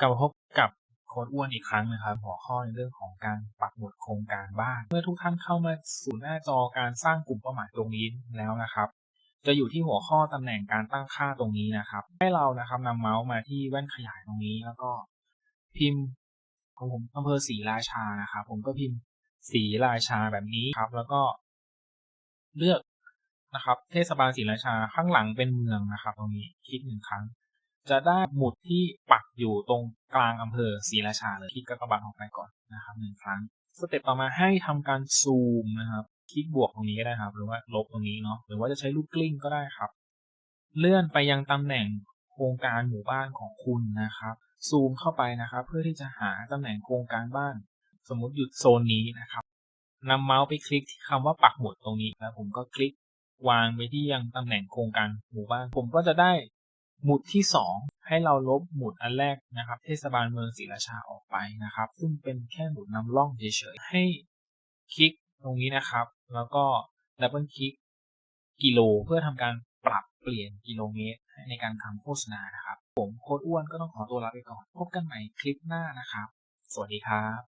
กลับพบกับโค้ดอ้วนอีกครั้งนะครับ หัวข้อในเรื่องของการปักหมุดโครงการบ้าน เมื่อทุกท่านเข้ามาสู่หน้าจอการสร้างกลุ่มเป้าหมายตรงนี้แล้วนะครับ จะอยู่ที่หัวข้อตำแหน่งการตั้งค่าตรงนี้นะครับ ให้เรานะครับนำเมาส์มาที่แว่นขยายตรงนี้แล้วก็พิมพ์ของผมอำเภอศรีราชานะครับ ผมก็พิมพ์ศรีราชาแบบนี้ครับ แล้วก็ เลือกนะครับ เทศบาลศรีราชาข้างหลังเป็นเมืองนะครับ ตรงนี้คลิกหนึ่งครั้ง จะได้หมุดที่ปักอยู่ตรงกลางอำเภอศรีราชาเลยคลิกกระบาดออกไปก่อนนะครับหนึ่งครั้ง สเต็ปต่อมาให้ทำการซูมนะครับ คลิกบวกตรงนี้ก็ได้ครับ หรือว่าลบตรงนี้เนาะหรือว่าจะใช้ลูกกลิ้งก็ได้ครับ เลื่อนไปยังตำแหน่งโครงการหมู่บ้านของคุณนะครับ ซูมเข้าไปนะครับ เพื่อที่จะหาตำแหน่งโครงการบ้าน สมมุติหยุดโซนนี้นะครับนำเมาส์ไปคลิกที่คำว่าปักหมุดตรงนี้แล้วผมก็คลิกวางไปที่ยังตำแหน่งโครงการหมู่บ้าน ผมก็จะได้ หมุดที่สองให้เราลบหมุดอันแรกนะครับ เทศบาลเมืองศรีราชาออกไปนะครับ ซึ่งเป็นแค่หมุดนำร่องเฉยๆให้คลิกตรงนี้นะครับ แล้วก็ดับเบิลคลิกกิโลเพื่อทำการปรับเปลี่ยนกิโลเมตรในการทำโฆษณานะครับ ผมโค้ดอ้วนก็ต้องขอตัวลาไปก่อน พบกันใหม่คลิปหน้านะครับ สวัสดีครับ